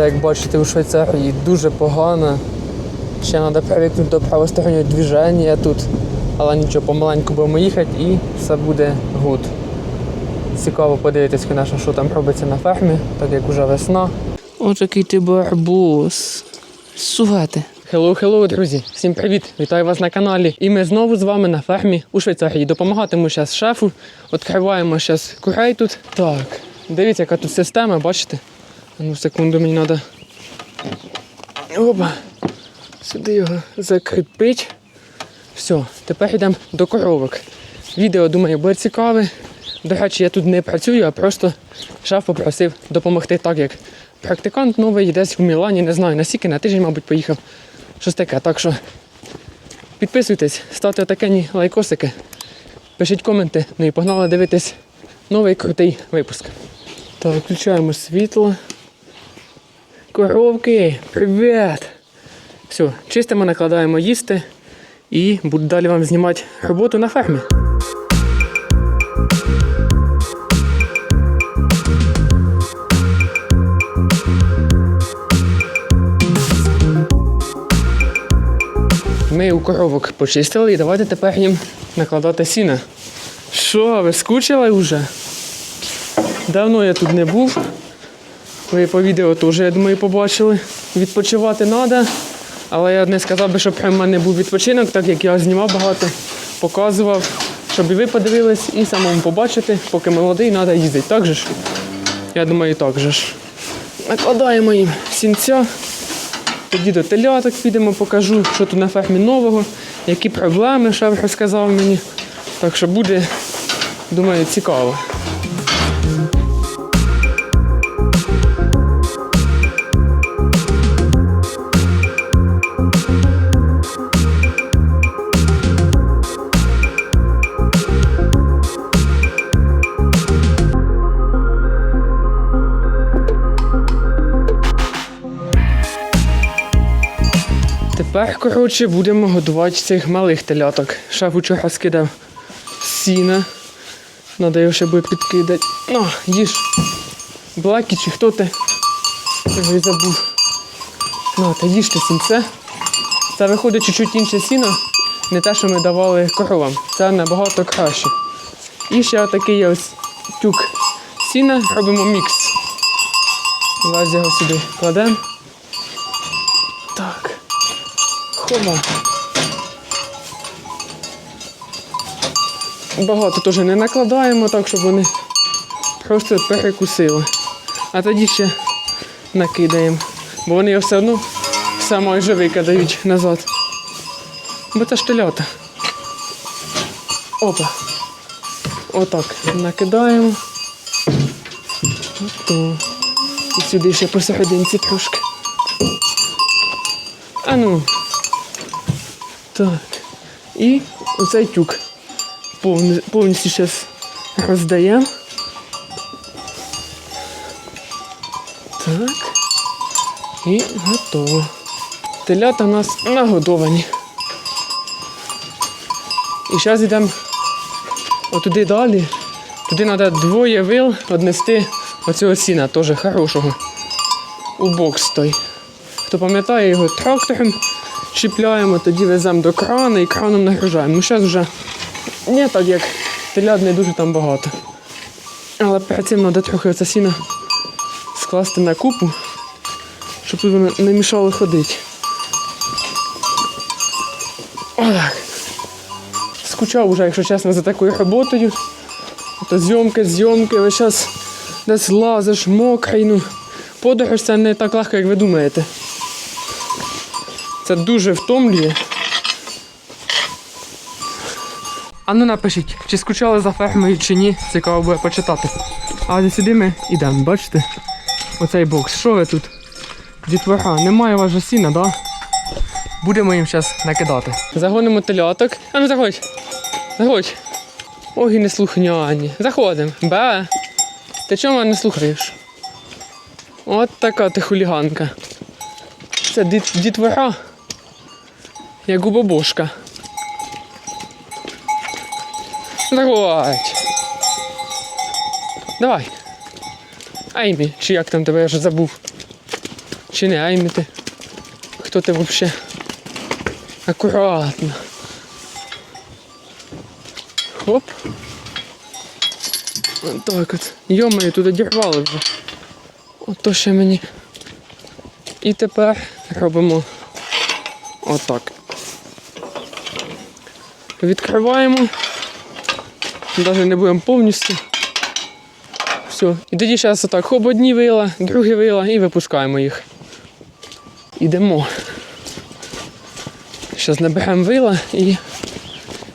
Погода, як бачите, у Швейцарії дуже погана. Ще треба привикнути до правостороннього движення тут. Але нічого, помаленьку будемо їхати і все буде гуд. Цікаво подивитись, звісно, що там робиться на фермі, так як уже весна. Ось який ти барбус. Сувати. Хеллоу, хеллоу, друзі! Всім привіт! Вітаю вас на каналі. І ми знову з вами на фермі у Швейцарії. Допомагатиму зараз шефу. Відкриваємо зараз курей тут. Так, дивіться, яка тут система, бачите? Ну, секунду, мені треба. Опа. Сюди його закріпить. Все, тепер йдемо до коровок. Відео, думаю, буде цікаве. До речі, я тут не працюю, а просто шеф попросив допомогти так, як практикант новий десь в Мілані, не знаю, наскільки на тиждень, мабуть, поїхав. Щось таке. Так що підписуйтесь, ставте отакені лайкосики, пишіть коменти, ну і погнали дивитись новий крутий випуск. Так, включаємо світло. Коровки, привіт! Все, чистимо, накладаємо їсти і буду далі вам знімати роботу на фермі. Ми у коровок почистили і давайте тепер їм накладати сіна. Що, ви скучили вже? Давно я тут не був. Ви по відео теж, я думаю, побачили. Відпочивати треба. Але я не сказав би, щоб в мене був відпочинок, так як я знімав багато, показував, щоб і ви подивились, і самому побачити, поки молодий, треба їздити. Так же ж? Я думаю, так же ж. Накладаємо їм сінця. Тоді до теляток підемо, покажу, що тут на фермі нового, які проблеми шеф розказав мені. Так що буде, думаю, цікаво. Тепер, коротше, будемо годувати цих малих теляток. Шеф учора скидав сіна. Надо його ще буде підкидати. Ну, їж. Блакі чи хто ти? Я вже забув. Ну, та їжте сінце. Це виходить чуть-чуть інше сіно, не те, що ми давали коровам. Це набагато краще. І ще такий ось тюк сіна, робимо мікс. Весь його сюди кладемо. Так. Хоба. Багато теж не накладаємо, так, щоб вони просто перекусили. А тоді ще накидаємо. Бо вони його все одно все майже викидають назад. Бо це ж. Опа. Отак. Накидаємо. Ото. І сюди ще посерединці трошки. А ну. Так. І оцей тюк повністю зараз роздаємо. Так. І готово. Телята у нас нагодовані. І зараз йдемо отуди далі. Туди треба двоє вил однести оцього сіна, теж хорошого. У бокс той. Хто пам'ятає, його трактором чіпляємо, тоді веземо до крана і краном нагружаємо. Ну зараз вже не так як телят не дуже там багато. Але перед треба трохи оце сіно скласти на купу, щоб тут не мішало ходити. Отак. Скучав вже, якщо чесно, за такою роботою. То зйомки, зйомки, весь час десь лазиш, мокрий. Ну, подорож це не так легко, як ви думаєте. Це дуже втомлює. А ну напишіть, чи скучали за фермою, чи ні, цікаво буде почитати. А сюди ми йдемо, бачите? Оцей бокс. Що ви тут? Дітвора, немає у сіна, да? Будемо їм зараз накидати. Загонимо теляток. А ну заходь. Заходь. Ой, не слухняні. Заходимо. Бе. Ти чого мене не слухаєш? От така ти хуліганка. Це діт, дітвора. Як у бабушка. Заходь. Давай. Еймі, чи як там тебе я вже забув. Чи не аймити? Хто ти взагалі? Акуратно. Хоп. Так от. Йомаю, тут одірвали вже. Ото ще мені. І тепер робимо отак. Відкриваємо. Навіть не будемо повністю. Все. І тоді зараз отак хоп одні вила, другі вила і випускаємо їх. Ідемо. Зараз наберемо вила і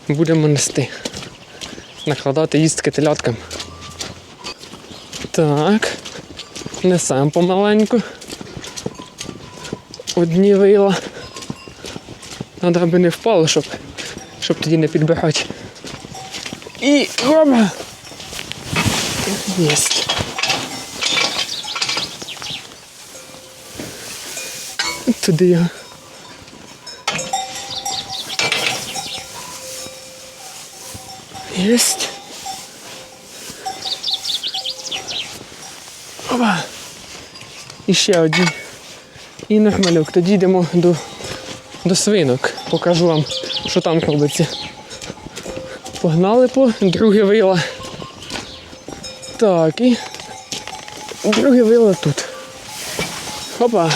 будемо нести. Накладати їстки теляткам. Так. Несемо помаленьку. Одні вила. Треба аби не впало, щоб, щоб тоді не підбирати. І оба! Єсть. Туди його. Єсть. Опа. І ще одні. І нормальок. Тоді йдемо до, до свинок. Покажу вам, що там робиться. Погнали по друге вила. Так, і друге вило тут. Опа.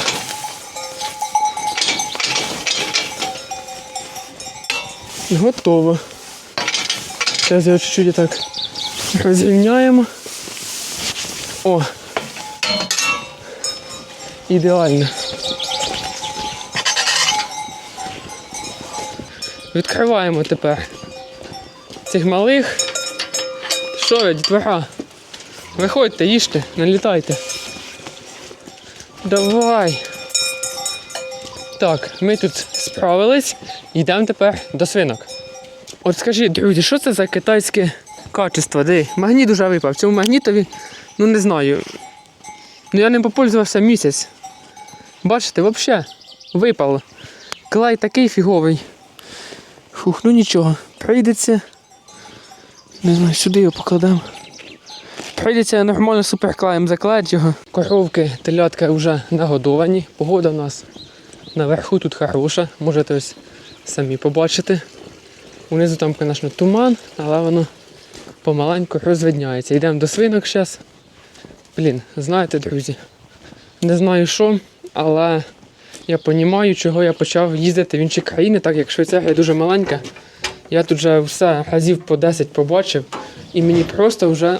Готово. Зараз його чуть-чуть так розрівняємо. О. Ідеально. Відкриваємо тепер цих малих. Що ви, дітвора? Виходьте, їжте, налітайте. Давай. Так, ми тут справились, йдемо тепер до свинок. От скажіть, друзі, що це за китайське качество? Де? Магніт уже випав. Цьому магнітові, ну не знаю. Ну я не попользувався місяць. Бачите, взагалі випало. Клей такий фіговий. Фух, ну нічого. Прийдеться. Не знаю, сюди його покладемо. Прийдеться нормально суперклеєм заклеїти його. Коровки, телятка вже нагодовані. Погода у нас наверху тут хороша. Можете ось самі побачити. Унизу там, звісно, туман, але воно помаленьку розвидняється. Йдемо до свинок зараз. Блін, знаєте, друзі, не знаю що, але я розумію, чого я почав їздити в інші країни, так як Швейцарія дуже маленька. Я тут вже все разів по 10 побачив, і мені просто вже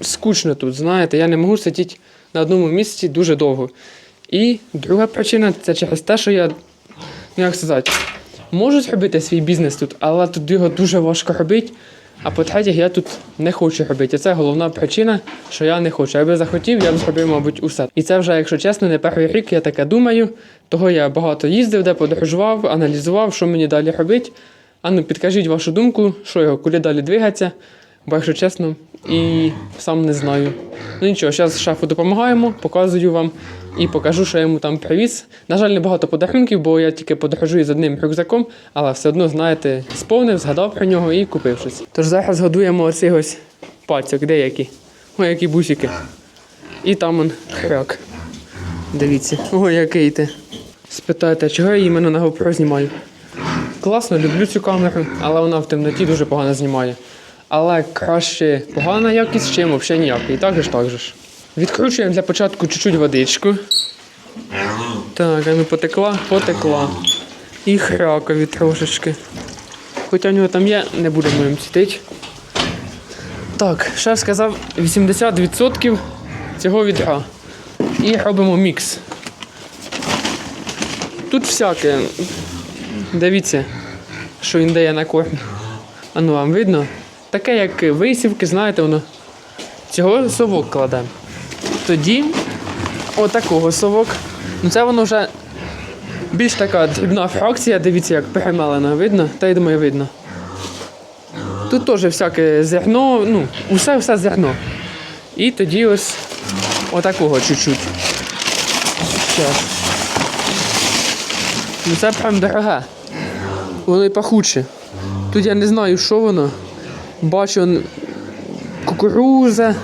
скучно тут, знаєте, я не можу сидіти на одному місці дуже довго. І друга причина це через те, що я, ну як сказати, можу зробити свій бізнес тут, але тут його дуже важко робити. А по-третє, я тут не хочу робити. І Це головна причина, що я не хочу. Якби захотів, я б зробив, мабуть, усе. І це вже, якщо чесно, не перший рік, я таке думаю. Того я багато їздив, де подорожував, аналізував, що мені далі робити. А ну підкажіть вашу думку, що його, куди далі двигатися. Якщо чесно, і сам не знаю. Ну нічого, зараз шефу допомагаємо, показую вам і покажу, що я йому там привіз. На жаль, не багато подарунків, бо я тільки подорожую з одним рюкзаком, але все одно, знаєте, сповнив, згадав про нього і купив щось. Тож зараз годуємо оцих ось пацьок, деякі. Ой, які бусики. І там он хряк. Дивіться, ой, який ти. Спитайте, чого я іменно на GoPro знімаю? Класно, люблю цю камеру, але вона в темноті дуже погано знімає. Але краще погана якість, чим взагалі ніяка. І так ж так же ж. Відкручуємо для початку чуть-чуть водичку. Так, а ну потекла, потекла. І хрякові трошечки. Хоча в нього там є, не будемо їм цітити. Так, шеф сказав 80% цього відра. І робимо мікс. Тут всяке. Дивіться, що він дає на корм. А ну вам видно? Таке, як висівки, знаєте, воно. Цього совок кладемо. Тоді отакого совок. Ну це воно вже більш така дрібна фракція, дивіться, як перемелена, видно? Та я думаю, видно. Тут теж всяке зерно, ну, усе все зерно. І тоді ось отакого чуть-чуть. Ну це прям дороге. Воно і пахуче. Тут я не знаю, що воно. Бачу кукуруза,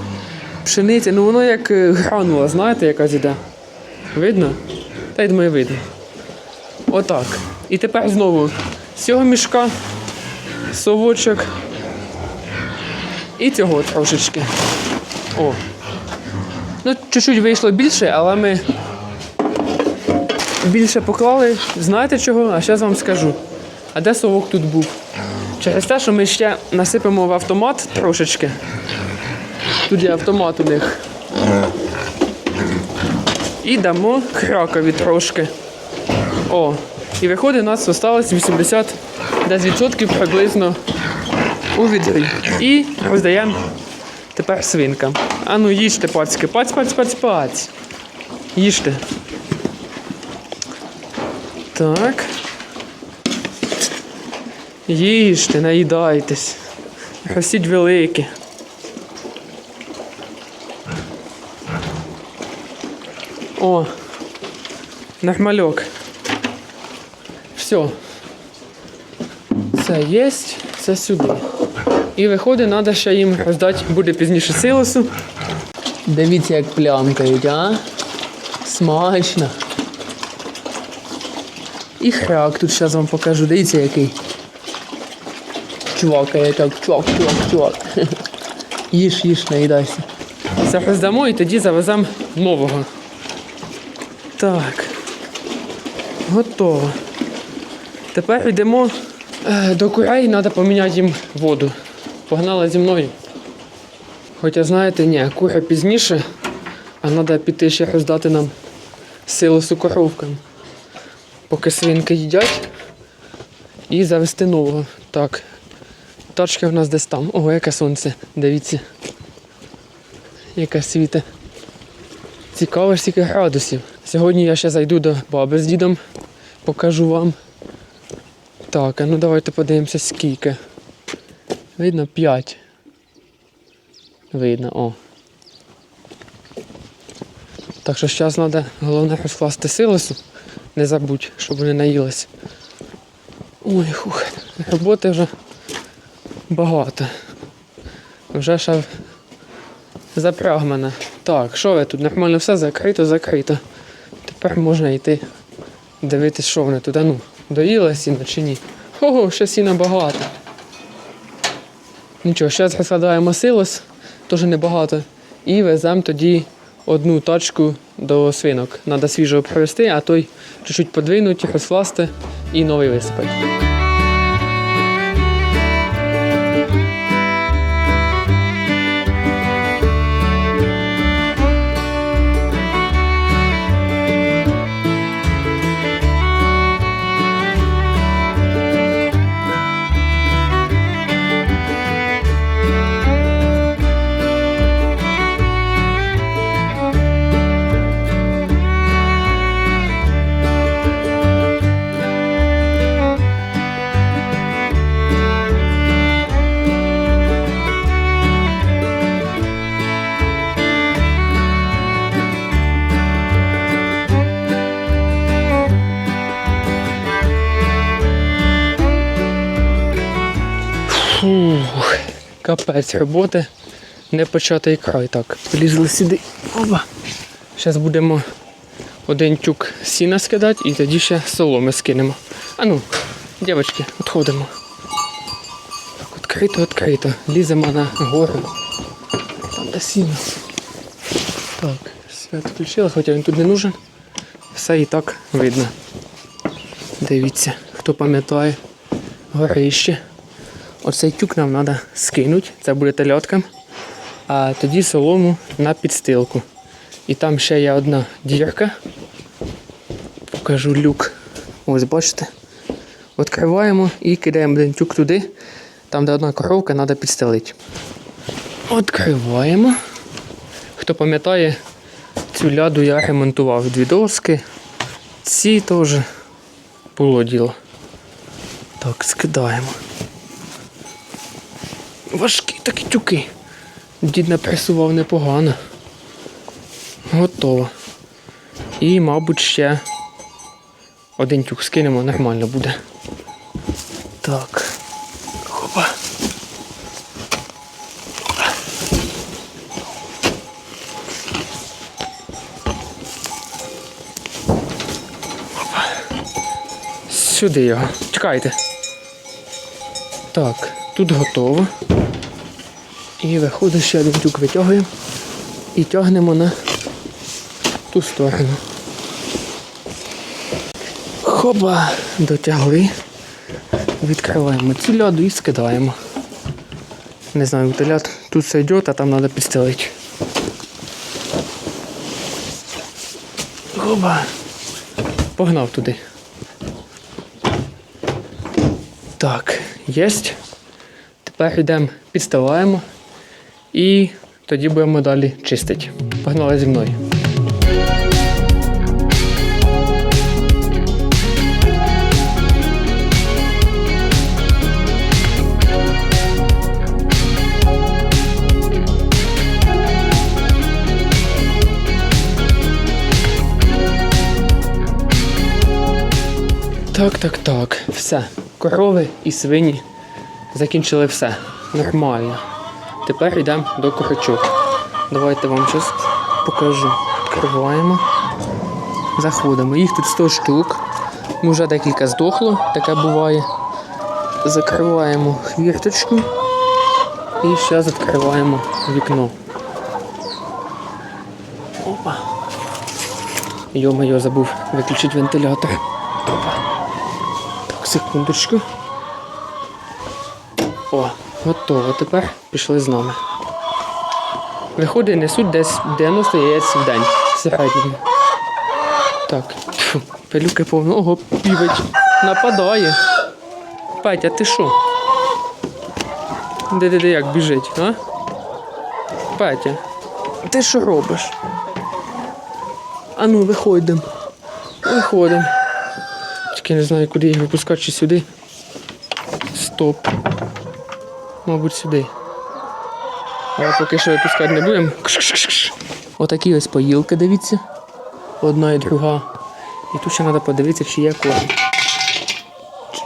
пшениця, ну воно як е, гранула, знаєте, якась іде. Видно? Та й думаю, видно. Отак. І тепер знову з цього мішка совочок. І цього трошечки. О. Ну, чуть-чуть вийшло більше, але ми більше поклали. Знаєте чого? А зараз вам скажу. А де совок тут був? Через те, що ми ще насипемо в автомат трошечки. Тут є автомат у них. І дамо кракові трошки. О, і виходить, у нас залишилось 80 десь відсотків приблизно у відрі. І роздаємо тепер свинкам. А ну їжте, пацьки, паць, паць, паць, паць. Їжте. Так. Їжте, наїдайтесь. Ростіть великі. О, нормальок. Все. Це є, це сюди. І виходить, треба ще їм роздати, буде пізніше силосу. Дивіться, як плямкають, а? Смачно. І хряк тут зараз вам покажу. Дивіться, який. Чувакає так, чувак, чувак, чувак. Їж, їж, наїдайся. Це роздамо і тоді завеземо нового. Так. Готово. Тепер йдемо е, до курей, треба поміняти їм воду. Погнали зі мною. Хоча знаєте, ні, кури пізніше, а треба піти ще роздати нам силу з коровкам. Поки свинки їдять і завести нового. Так. Тачка в нас десь там. Ого, яке сонце. Дивіться. Яке світе. Цікаво, скільки градусів. Сьогодні я ще зайду до баби з дідом, покажу вам. Так, а ну давайте подивимося скільки. Видно 5. Видно, о. Так що зараз треба головне розкласти силосу. Не забудь, щоб вони наїлися. Ой, хух, роботи вже багато. Вже ще запряг мене. Так, що ви тут? Нормально все закрито, закрито. Тепер можна йти дивитись, що вони туди. Ну, доїла сіно чи ні. Ого, ще сіна багато. Нічого, зараз розкладаємо силос, теж небагато. І веземо тоді одну тачку до свинок. Треба свіжого провести, а той чуть-чуть подвинути, розкласти і новий висипати. Капець роботи. Не початий край. Так, полізли сюди. Опа. Зараз будемо один тюк сіна скидати і тоді ще соломи скинемо. А ну, дівчатки, відходимо. Так, відкрито, відкрито. Ліземо на гору. Там де сіно. Так, свят включила, хоча він тут не нужен. Все і так видно. Дивіться, хто пам'ятає горище. Оцей тюк нам треба скинути, це буде тельотка, а тоді солому на підстилку. І там ще є одна дірка. Покажу люк. Ось бачите. Відкриваємо і кидаємо один тюк туди, там де одна коровка, треба підстелити. Відкриваємо. Хто пам'ятає, цю ляду я ремонтував дві доски. Ці теж було діло. Так, скидаємо. Важкі такі тюки. Дід напресував непогано. Готово. І, мабуть, ще один тюк скинемо, нормально буде. Так. Хопа. сюди його. Чекайте. Так, тут готово. І виходить ще один тюк витягуємо і тягнемо на ту сторону. Хоба, дотягли. Відкриваємо цю ляду і скидаємо. Не знаю, утилят тут все йде, а там треба підстелити. Хоба. Погнав туди. Так, єсть. Тепер йдемо, підставаємо і тоді будемо далі чистити. Погнали зі мною. Так, так, так. Все. Корови і свині закінчили все. Нормально. Тепер йдемо до курочок. Давайте вам щось покажу. Відкриваємо. Заходимо. Їх тут 100 штук. Вже декілька здохло, таке буває. Закриваємо хвірточку і зараз відкриваємо вікно. Опа. Йо-моє, забув виключити вентилятор. Так, секундочку. Готово. Тепер пішли з нами. Виходить, несуть десь 90 яєць в день. В. Так. Тьфу, пилюки повно. Ого. Нападає. Петя, ти що? Де-де-де як біжить, а? Петя, ти що робиш? Ану, виходимо. Виходимо. Тільки не знаю, куди їх випускати, чи сюди. Стоп. Мабуть, сюди. Але поки що випускати не будемо. Отакі ось поїлки, дивіться. Одна і друга. І тут ще треба подивитися, чи є корм.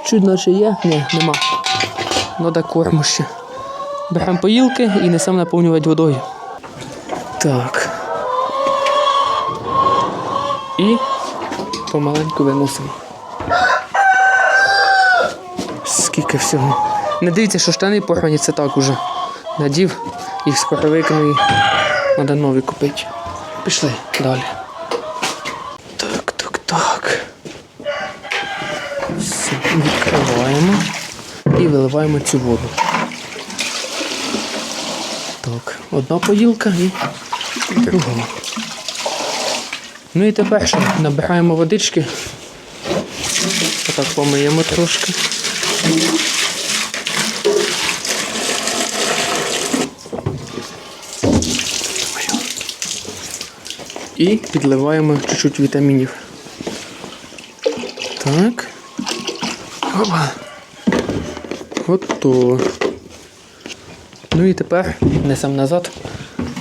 Чуть наче є? Ні, нема. Надо корму ще. Беремо поїлки і несемо наповнювати водою. Так. І помаленьку виносимо. Скільки всього. Не дивіться, що штани порвані, це так уже. Надів, їх скоро викину і треба нові купити. Пішли далі. Так, так, так. Все, відкриваємо і виливаємо цю воду. Так, одна поїлка і друга. Ну і тепер що? Набираємо водички. Отак помиємо трошки. І підливаємо чуть-чуть вітамінів. Так. Опа. Готово. Ну і тепер несемо назад,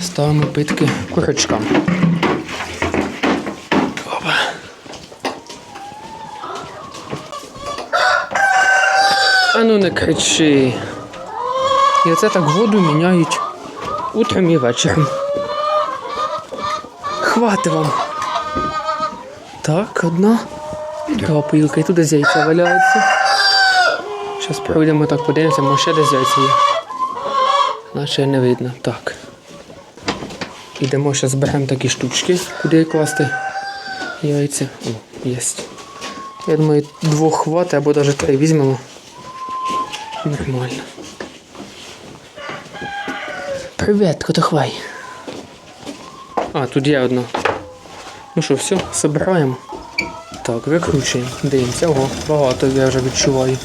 ставимо питки курочкам. Опа. А ну не кричи. І оце так воду міняють утром і вечором. Хвати. Так, одна. Друга поїлка. І тут десь яйця валяються. Зараз пройдемо так, подивимося, може ще десь яйця є. Наче не видно. Так. Ідемо, зараз зберемо такі штучки, куди класти яйця. О, є. Я думаю, двох хватить або навіть три візьмемо. Нормально. Привіт, котохвай. А, тут є одна. Ну що, все, збираємо. Так, викручуємо. Дивимося. Ого, багато я вже відчуваю.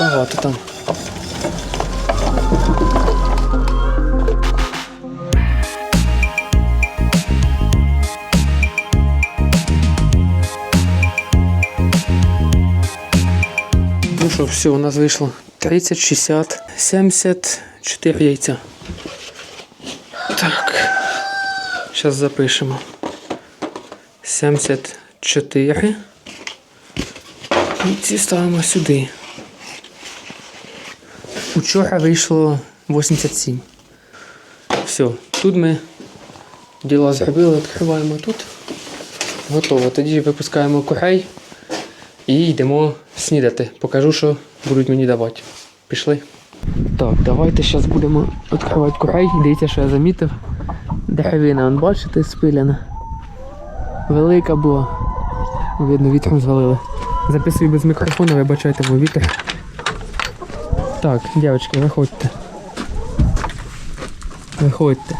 Багато там. Ну що, все, у нас вийшло 30, 60, 74 яйця. Так. Зараз запишемо. 74. І ці ставимо сюди. Учора вийшло 87. Все, тут ми діла зробили, відкриваємо тут. Готово. Тоді випускаємо курей і йдемо снідати. Покажу, що будуть мені давати. Пішли. Так, давайте зараз будемо відкривати курей. Дивіться, що я замітив. Деревина, он бачите, спиляна. Велика була. Видно, вітром звалили. Записую без мікрофона, вибачайте, бо вітер. Так, дівчатки, виходьте. Виходьте.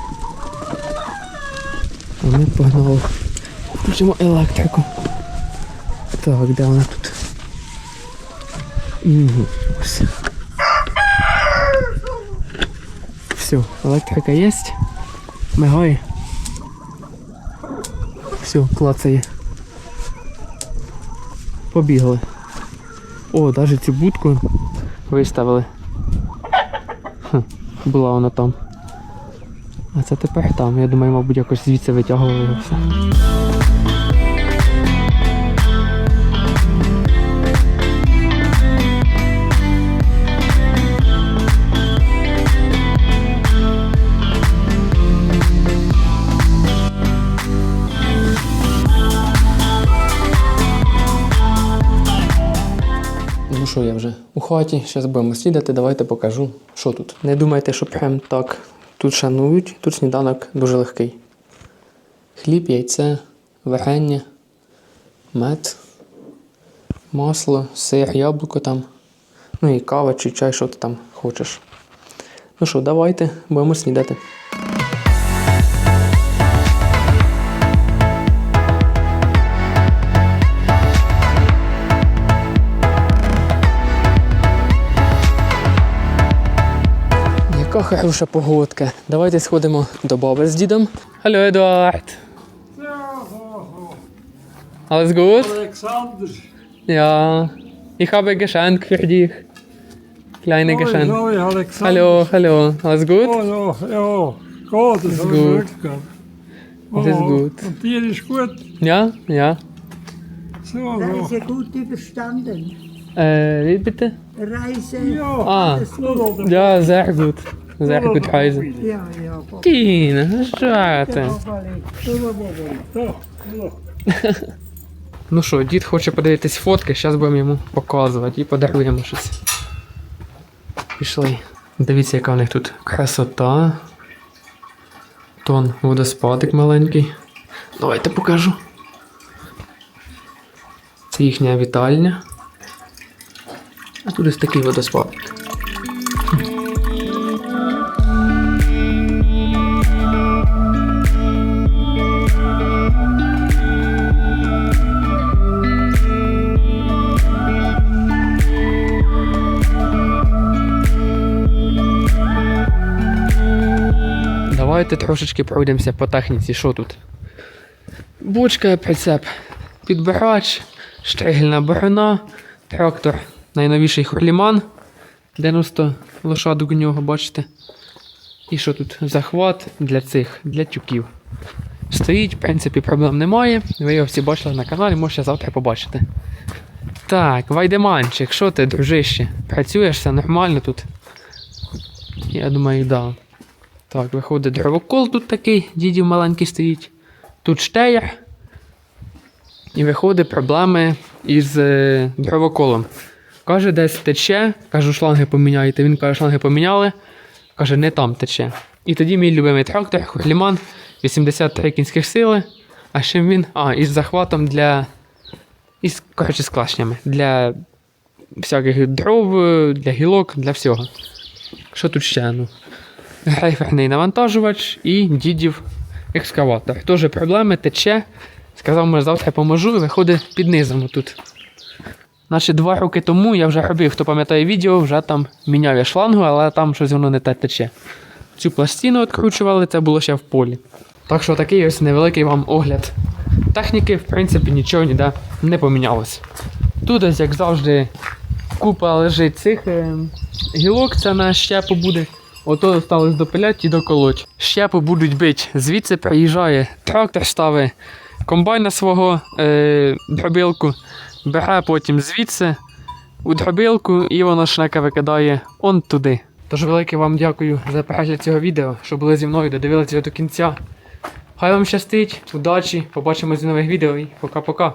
Ми погнали. Включимо електрику. Так, де вона тут? Угу. Все. Все, електрика є. Мигає. Все, клацає. Побігли. О, навіть цю будку виставили. Хм, була вона там. А це тепер там. Я думаю, мабуть, якось звідси витягували все. Хаті, зараз будемо снідати, давайте покажу, що тут. Не думайте, що прям так тут шанують, тут сніданок дуже легкий. Хліб, яйце, варення, мед, масло, сир, яблуко там. Ну і кава чи чай, що ти там хочеш. Ну що, давайте, будемо снідати. Яка хороша погодка. Давайте сходимо до баби з дідом. Hallo Eduard. Alles gut? Alexander. Ja. Ich habe ein Geschenk für dich. Kleine Hoi, Geschenk. hoi, Alexander. Hallo, hallo. Alles gut? Oh, ja, ja. Gut, das Ist ist gut. gut. Das ist gut. Und dir ist gut? Ja, ja. So, Reise ja. gut überstanden. Äh, wie bitte? Reise. Ja, Ah, alles gut. ja, sehr gut. Heißen. Ja, ja, Bob. Kina, schade. Bobali. da, da. Ну що, дід хоче подивитись фотки, зараз будемо йому показувати і подаруємо щось. Пішли. Дивіться, яка в них тут красота. Тон водоспадик маленький. Давайте покажу. Це їхня вітальня. А тут ось такий водоспадик. Давайте трошечки пройдемося по техніці. Що тут? Бочка, прицеп, підбирач, штегельна борона, трактор, найновіший хурліман. 90 лошадок у нього, бачите. І що тут? Захват для цих, для тюків. Стоїть, в принципі, проблем немає. Ви його всі бачили на каналі, можете завтра побачити. Так, Вайдеманчик, що ти, дружище? Працюєш все нормально тут? Я думаю, да. Так, виходить дровокол тут такий, дідів маленький стоїть. Тут штеєр. І виходить проблеми із е, дровоколом. Каже, десь тече. Кажу, шланги поміняйте. Він каже, шланги поміняли. Каже, не там тече. І тоді мій любимий трактор, Хурліман, 83 кінських сили. А ще він. А, із захватом для. Із, коротше, з клашнями. Для всяких дров, е, для гілок, для всього. Що тут ще? Ну? Грейферний навантажувач і дідів екскаватор. Теж проблеми, тече. Сказав, може завтра поможу, і виходить під низом тут. Наче два роки тому я вже робив, хто пам'ятає відео, вже там міняв я шлангу, але там щось воно не те тече. Цю пластину відкручували, це було ще в полі. Так що такий ось невеликий вам огляд. Техніки, в принципі, нічого ніде не помінялось. Тут ось, як завжди, купа лежить цих е, гілок, це на щепу буде. Ото осталось допилять і доколоть. Щепи будуть бити. Звідси приїжджає трактор, ставить комбайна свого е, дробилку, бере потім звідси у дробилку і воно шнека викидає он туди. Тож велике вам дякую за перегляд цього відео, що були зі мною, додивилися до кінця. Хай вам щастить, удачі, побачимось в нових відео і пока-пока.